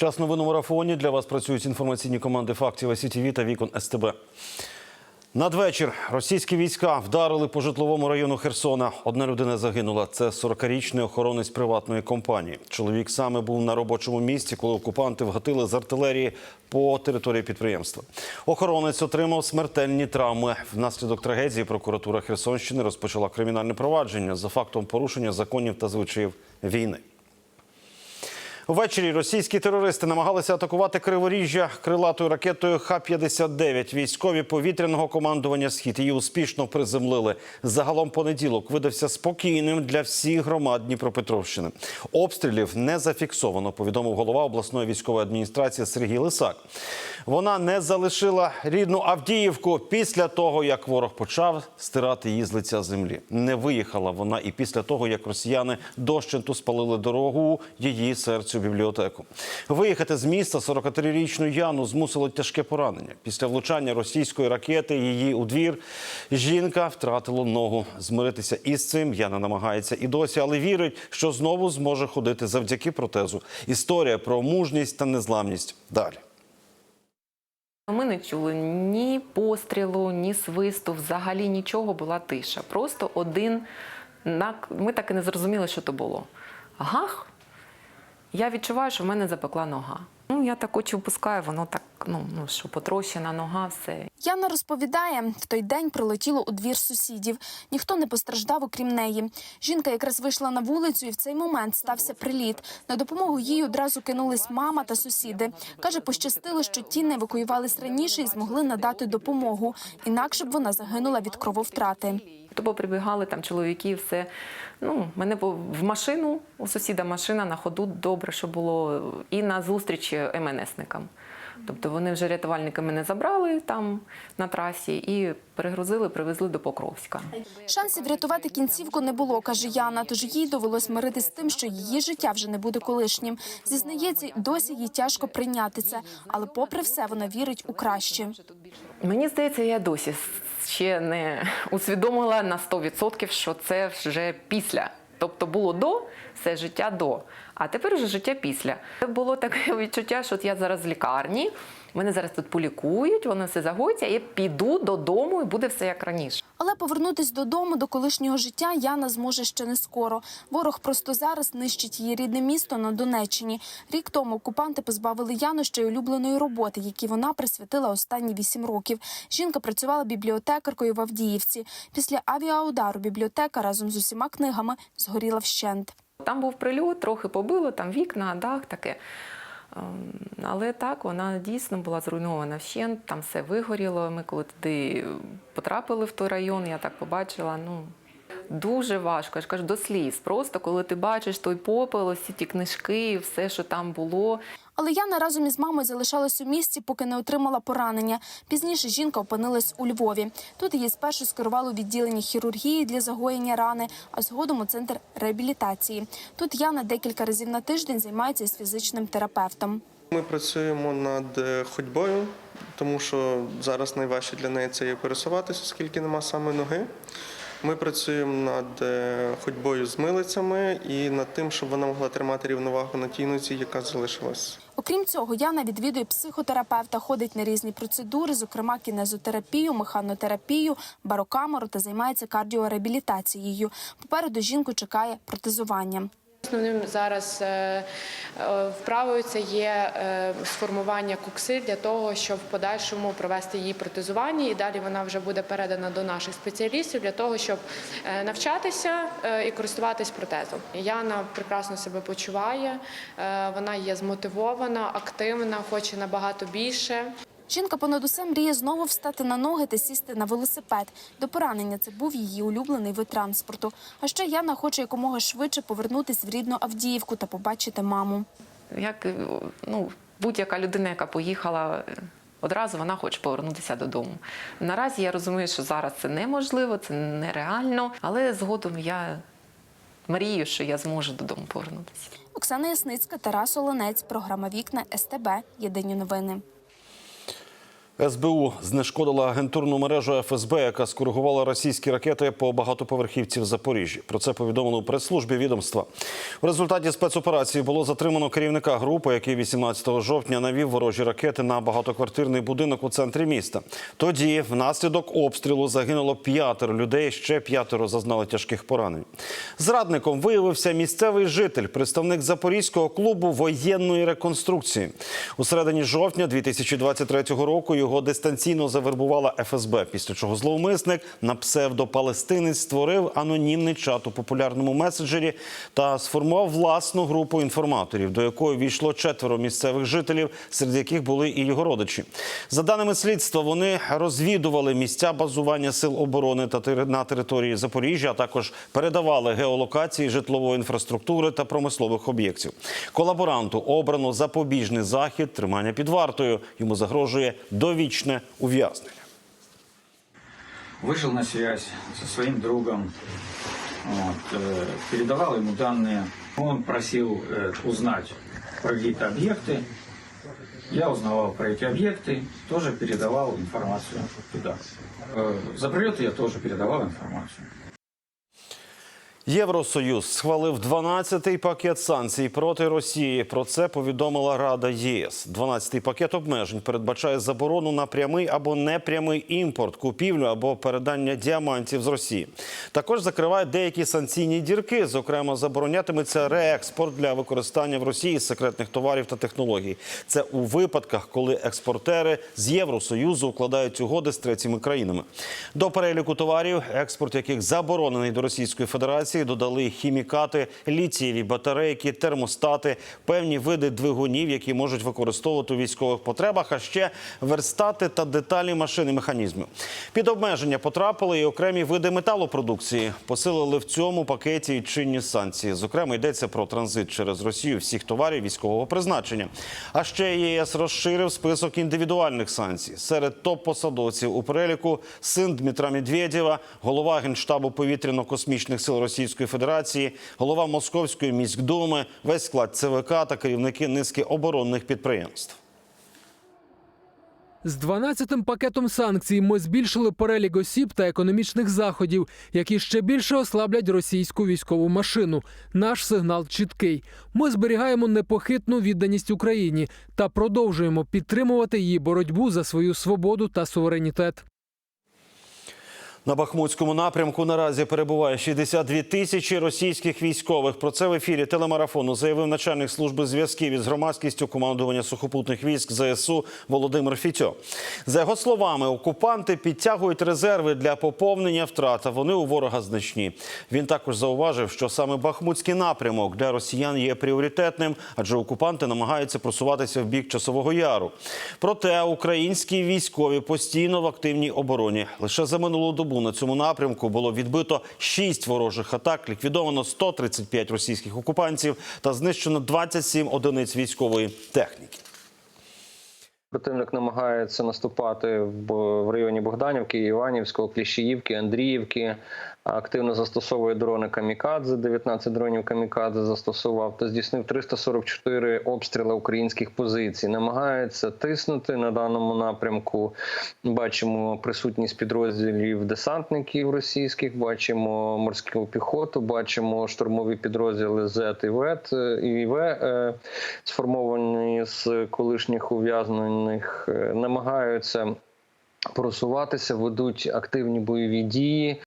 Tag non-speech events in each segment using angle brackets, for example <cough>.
Час новин у марафоні. Для вас працюють інформаційні команди фактів СІТВ та Вікон СТБ. Надвечір російські війська вдарили по житловому району Херсона. Одна людина загинула. Це 40-річний охоронець приватної компанії. Чоловік саме був на робочому місці, коли окупанти вгатили з артилерії по території підприємства. Охоронець отримав смертельні травми. Внаслідок трагедії прокуратура Херсонщини розпочала кримінальне провадження за фактом порушення законів та звичаїв війни. Ввечері російські терористи намагалися атакувати Криворіжжя крилатою ракетою Х-59. Військові повітряного командування «Схід» її успішно приземлили. Загалом понеділок видався спокійним для всіх громад Дніпропетровщини. Обстрілів не зафіксовано, повідомив голова обласної військової адміністрації Сергій Лисак. Вона не залишила рідну Авдіївку після того, як ворог почав стирати її з лиця землі. Не виїхала вона і після того, як росіяни дощенту спалили дорогу її серцю бібліотеку. Виїхати з міста 43-річну Яну змусило тяжке поранення. Після влучання російської ракети її у двір жінка втратила ногу. Змиритися із цим Яна намагається і досі, але вірить, що знову зможе ходити завдяки протезу. Історія про мужність та незламність. Далі. Ми не чули ні пострілу, ні свисту, взагалі нічого, була тиша. Просто один. Ми так і не зрозуміли, що то було. Гах. Я відчуваю, що в мене запекла нога. Ну, я так очі впускаю, воно так, ну, ну що потрощена нога, все. Яна розповідає, в той день прилетіло у двір сусідів. Ніхто не постраждав, окрім неї. Жінка якраз вийшла на вулицю, і в цей момент стався приліт. На допомогу їй одразу кинулись мама та сусіди. Каже, пощастило, що ті не евакуювались раніше і змогли надати допомогу. Інакше б вона загинула від крововтрати. Тобто прибігали там чоловіки, все. Ну, мене в машину, у сусіда машина на ходу добре, що було, і на зустріч МНСникам. Тобто вони вже рятувальники мене забрали там на трасі і перегрузили, привезли до Покровська. Шансів врятувати кінцівку не було, каже Яна. Тож їй довелось миритись з тим, що її життя вже не буде колишнім. Зізнається, досі їй тяжко прийняти це, але попри все вона вірить у краще. Мені здається, я досі ще не усвідомила на 100%, що це вже після. Тобто було до, все життя до, а тепер вже життя після. Було таке <laughs> відчуття, що я зараз в лікарні, мене зараз тут полікують, воно все загоїться, і я піду додому і буде все як раніше. Але повернутись додому до колишнього життя Яна зможе ще не скоро. Ворог просто зараз нищить її рідне місто на Донеччині. Рік тому окупанти позбавили Яну ще й улюбленої роботи, якій вона присвятила останні вісім років. Жінка працювала бібліотекаркою в Авдіївці. Після авіаудару бібліотека разом з усіма книгами згоріла вщент. Там був прильот, трохи побило, там вікна, дах таке. Ем, Але так, вона дійсно була зруйнована вщент, там все вигоріло. Ми коли туди потрапили в той район, я так побачила. Ну, дуже важко, я ж кажу, до сліз. Просто коли ти бачиш той попел, ось ті книжки, все, що там було. Але Яна разом із мамою залишалась у місті, поки не отримала поранення. Пізніше жінка опинилась у Львові. Тут її спершу скерували у відділення хірургії для загоєння рани, а згодом у центр реабілітації. Тут Яна декілька разів на тиждень займається із фізичним терапевтом. Ми працюємо над е, ходьбою, тому що зараз найважче для неї це є пересуватися, оскільки нема саме ноги. Ми працюємо над е, ходьбою з милицями і над тим, щоб вона могла тримати рівновагу на тій нозі, яка залишилась. Окрім цього, Яна відвідує психотерапевта, ходить на різні процедури, зокрема кінезотерапію, механотерапію, барокамеру та займається кардіореабілітацією. Попереду жінку чекає протезування. Основним зараз е, е, вправою це є е, сформування кукси для того, щоб в подальшому провести її протезування, і далі вона вже буде передана до наших спеціалістів для того, щоб навчатися і користуватись протезом. Яна прекрасно себе почуває, вона є змотивована, активна, хоче набагато більше. Жінка понад усе мріє знову встати на ноги та сісти на велосипед. До поранення це був її улюблений вид транспорту. А ще Яна хоче якомога швидше повернутись в рідну Авдіївку та побачити маму. Як е, ну, будь-яка людина, яка поїхала. е, Одразу вона хоче повернутися додому. Наразі я розумію, що зараз це неможливо, це нереально, але згодом я мрію, що я зможу додому повернутися. Оксана Ясницька, Тарас Олонець, програма Вікна СТБ. Єдині новини. СБУ знешкодила агентурну мережу ФСБ, яка скоригувала російські ракети по багатоповерхівці в Запоріжжі. Про це повідомили у прес-службі відомства. В результаті спецоперації було затримано керівника групи, який 18 жовтня навів ворожі ракети на багатоквартирний будинок у центрі міста. Тоді, внаслідок обстрілу, загинуло п'ятеро людей, ще п'ятеро зазнали тяжких поранень. Зрадником виявився місцевий житель, представник запорізького клубу воєнної реконструкції. У середині жовтня 2023 року його дистанційно завербувала ФСБ, після чого зловмисник на псевдопалестинець створив анонімний чат у популярному меседжері та сформував власну групу інформаторів, до якої війшло четверо місцевих жителів, серед яких були і його родичі. За даними слідства, вони розвідували місця базування сил оборони та на території Запоріжжя, а також передавали геолокації житлової інфраструктури та промислових об'єктів. Колаборанту обрано запобіжний захід тримання під вартою. Йому загрожує довічне ув'язнення. вышел на связь со своим другом, вот, э, передавал ему данные. Он просил э, узнать про какие-то объекты. Я узнавал про эти объекты, тоже передавал информацию туда. Э, За прилеты я тоже передавал информацию. Євросоюз схвалив 12-й пакет санкцій проти Росії. Про це повідомила Рада ЄС. 12-й пакет обмежень передбачає заборону на прямий або непрямий імпорт, купівлю або передання діамантів з Росії. Також закриває деякі санкційні дірки. Зокрема, заборонятиметься реекспорт для використання в Росії секретних товарів та технологій. Це у випадках, коли експортери з Євросоюзу укладають угоди з третіми країнами. До переліку товарів, експорт яких заборонений до Російської Федерації, додали хімікати, літієві батарейки, термостати, певні види двигунів, які можуть використовувати у військових потребах, а ще верстати та деталі машин і механізмів. Під обмеження потрапили і окремі види металопродукції. Посилили в цьому пакеті чинні санкції. Зокрема, йдеться про транзит через Росію всіх товарів військового призначення. А ще ЄС розширив список індивідуальних санкцій. Серед топ-посадовців у переліку син Дмитра Медведєва, голова генштабу повітряно-космічних сил Російської Федерації, голова Московської міськдуми, весь склад ЦВК та керівники низки оборонних підприємств. З 12-м пакетом санкцій ми збільшили перелік осіб та економічних заходів, які ще більше ослаблять російську військову машину. Наш сигнал чіткий. Ми зберігаємо непохитну відданість Україні та продовжуємо підтримувати її боротьбу за свою свободу та суверенітет. На Бахмутському напрямку наразі перебуває 62 тисячі російських військових. Про це в ефірі телемарафону заявив начальник служби зв'язків із громадськістю командування сухопутних військ ЗСУ Володимир Фітьо. За його словами, окупанти підтягують резерви для поповнення втрат. а Вони у ворога значні. Він також зауважив, що саме Бахмутський напрямок для росіян є пріоритетним, адже окупанти намагаються просуватися в бік часового яру. Проте українські військові постійно в активній обороні. Лише за минулу добу на цьому напрямку було відбито 6 ворожих атак, ліквідовано 135 російських окупантів та знищено 27 одиниць військової техніки. Противник намагається наступати в, районі Богданівки, Іванівського, Кліщіївки, Андріївки. Активно застосовує дрони Камікадзе. 19 дронів Камікадзе застосував та здійснив 344 обстріли українських позицій. Намагається тиснути на даному напрямку. Бачимо присутність підрозділів десантників російських, бачимо морську піхоту, бачимо штурмові підрозділи ЗЕТ і ВЕТ і В, е, сформовані з колишніх ув'язнених, е, намагаються просуватися, ведуть активні бойові дії.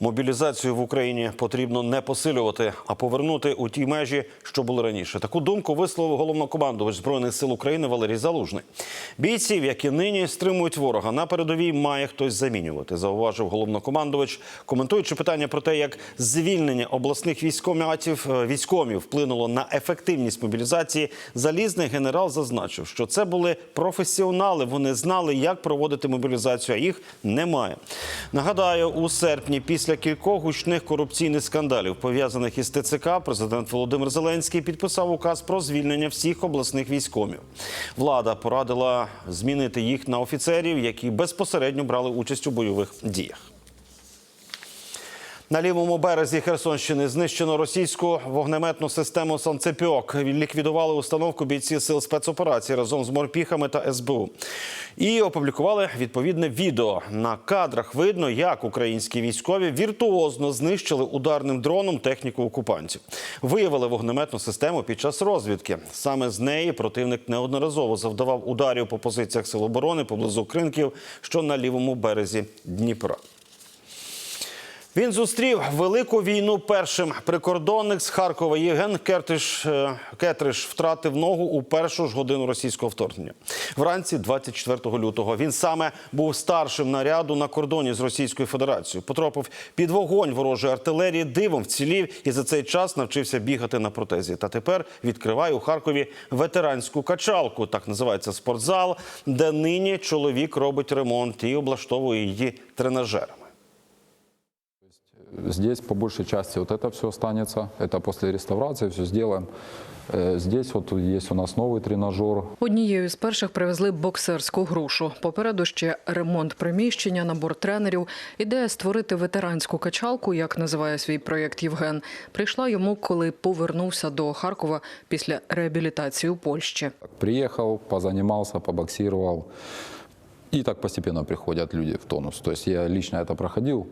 Мобілізацію в Україні потрібно не посилювати, а повернути у ті межі, що були раніше. Таку думку висловив головнокомандувач збройних сил України Валерій Залужний. Бійців, які нині стримують ворога на передовій, має хтось замінювати. Зауважив головнокомандувач, коментуючи питання про те, як звільнення обласних військоматів е, військомів вплинуло на ефективність мобілізації. Залізний генерал зазначив, що це були професіонали. Вони знали, як проводити мобілізацію, а їх немає. Нагадаю, у серпні після кількох гучних корупційних скандалів, пов'язаних із ТЦК, президент Володимир Зеленський підписав указ про звільнення всіх обласних військомів. Влада порадила змінити їх на офіцерів, які безпосередньо брали участь у бойових діях. На лівому березі Херсонщини знищено російську вогнеметну систему «Санцепьок». Ліквідували установку бійці сил спецоперації разом з морпіхами та СБУ. І опублікували відповідне відео. На кадрах видно, як українські військові віртуозно знищили ударним дроном техніку окупантів. Виявили вогнеметну систему під час розвідки. Саме з неї противник неодноразово завдавав ударів по позиціях сил оборони поблизу Кринків, що на лівому березі Дніпра. Він зустрів велику війну першим. Прикордонник з Харкова Євген Кертиш, е, Кетриш втратив ногу у першу ж годину російського вторгнення. Вранці 24 лютого він саме був старшим наряду на кордоні з Російською Федерацією. Потрапив під вогонь ворожої артилерії, дивом вцілів і за цей час навчився бігати на протезі. Та тепер відкриває у Харкові ветеранську качалку, так називається спортзал, де нині чоловік робить ремонт і облаштовує її тренажерами. Здесь по большей части вот это все останется. Это после реставрации все сделаем. Э, Здесь вот есть у нас новый тренажер. Однією з перших привезли боксерську грушу. Попереду ще ремонт приміщення, набор тренерів. Ідея створити ветеранську качалку, як називає свій проєкт Євген, прийшла йому, коли повернувся до Харкова після реабілітації у Польщі. Приехал, позанимался, побоксировал. И так постепенно приходят люди в тонус. То есть я лично это проходил.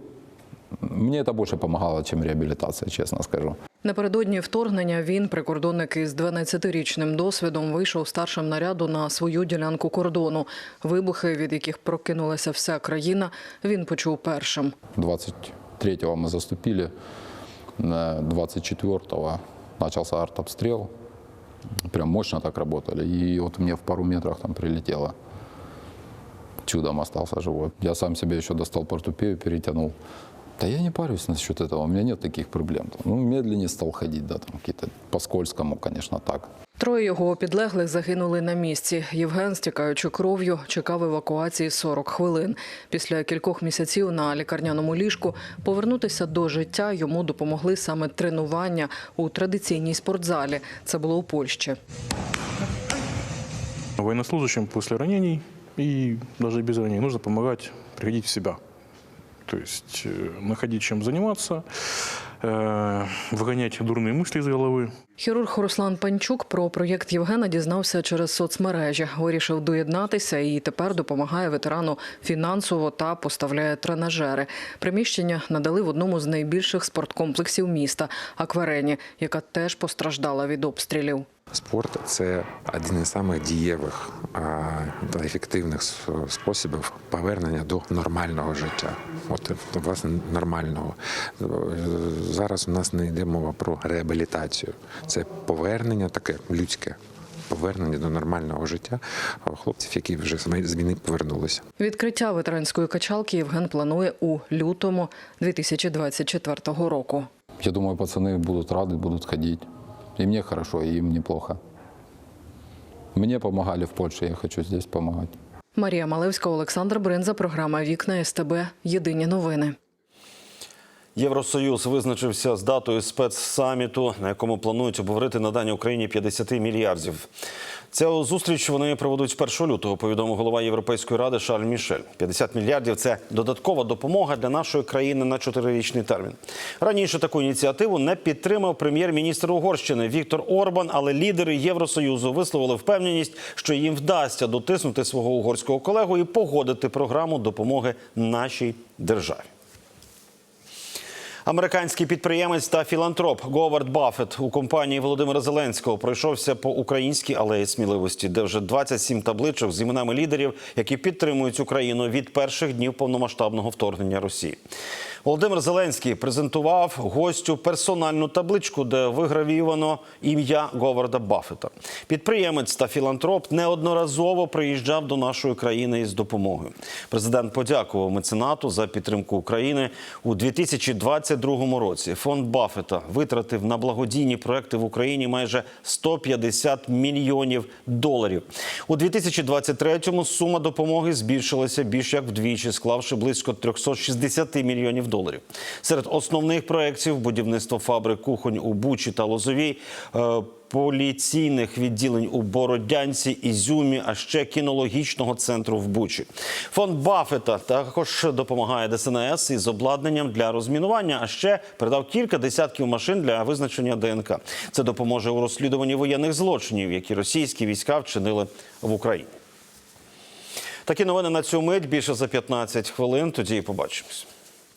Мне это больше помогало, чем реабилитация, честно скажу. Напередодні вторгнення він, прикордонник із 12-річним досвідом, вийшов старшим наряду на свою ділянку кордону. Вибухи, від яких прокинулася вся країна, він почув першим. 23-го мы заступили, 24-го начался артобстрел. Прям мощно так работали. И вот мне в пару метрах там прилетело. Чудом остался живой. Я сам себе еще достал портупею, перетянул. Да я не парюсь насчет этого, у меня нет таких проблем. Ну, медленнее стал ходить, да, там какие-то по-скользкому, конечно, так. Троє його підлеглих загинули на місці. Євген, стікаючи кров'ю, чекав евакуації 40 хвилин. Після кількох місяців на лікарняному ліжку повернутися до життя йому допомогли саме тренування у традиційній спортзалі. Це було у Польщі. Военнослужащим после ранений и даже без ранений нужно помогать приходить в себя. То есть э, находить чем заниматься, э, выгонять дурные мысли из головы. Хірург Руслан Панчук про проєкт Євгена дізнався через соцмережі. Вирішив доєднатися і тепер допомагає ветерану фінансово та поставляє тренажери. Приміщення надали в одному з найбільших спорткомплексів міста Акварені, яка теж постраждала від обстрілів. Спорт це один із самих дієвих та ефективних способів повернення до нормального життя. От власне нормального. Зараз у нас не йде мова про реабілітацію. Це повернення таке людське. Повернення до нормального життя хлопців, які вже з вій- війни повернулися. Відкриття ветеранської качалки Євген планує у лютому 2024 року. Я думаю, пацаны будут рады, будут ходить. И мне хорошо, и им неплохо. Мне помогали в Польше, я хочу здесь помогать. Марія Малевська, Олександр Бринза, програма Вікна СТБ. Єдині новини. Євросоюз визначився з датою спецсаміту, на якому планують обговорити надання Україні 50 мільярдів. Цю зустріч вони проведуть 1 лютого, повідомив голова Європейської ради Шарль Мішель. 50 мільярдів це додаткова допомога для нашої країни на чотирирічний термін. Раніше таку ініціативу не підтримав прем'єр-міністр Угорщини Віктор Орбан, але лідери Євросоюзу висловили впевненість, що їм вдасться дотиснути свого угорського колегу і погодити програму допомоги нашій державі. Американський підприємець та філантроп Говард Баффет у компанії Володимира Зеленського пройшовся по українській алеї сміливості, де вже 27 табличок з іменами лідерів, які підтримують Україну від перших днів повномасштабного вторгнення Росії. Володимир Зеленський презентував гостю персональну табличку, де вигравівано ім'я Говарда Баффета. Підприємець та філантроп неодноразово приїжджав до нашої країни із допомогою. Президент подякував меценату за підтримку України у 2022 році. Фонд Баффета витратив на благодійні проекти в Україні майже 150 мільйонів доларів. У 2023-му сума допомоги збільшилася більш як вдвічі, склавши близько 360 мільйонів доларів. Серед основних проєктів будівництво фабрик кухонь у Бучі та Лозовій. Поліційних відділень у Бородянці, Ізюмі, а ще кінологічного центру в Бучі. Фонд Баффета також допомагає ДСНС із обладнанням для розмінування, а ще передав кілька десятків машин для визначення ДНК. Це допоможе у розслідуванні воєнних злочинів, які російські війська вчинили в Україні. Такі новини на цю мить більше за 15 хвилин. Тоді побачимось.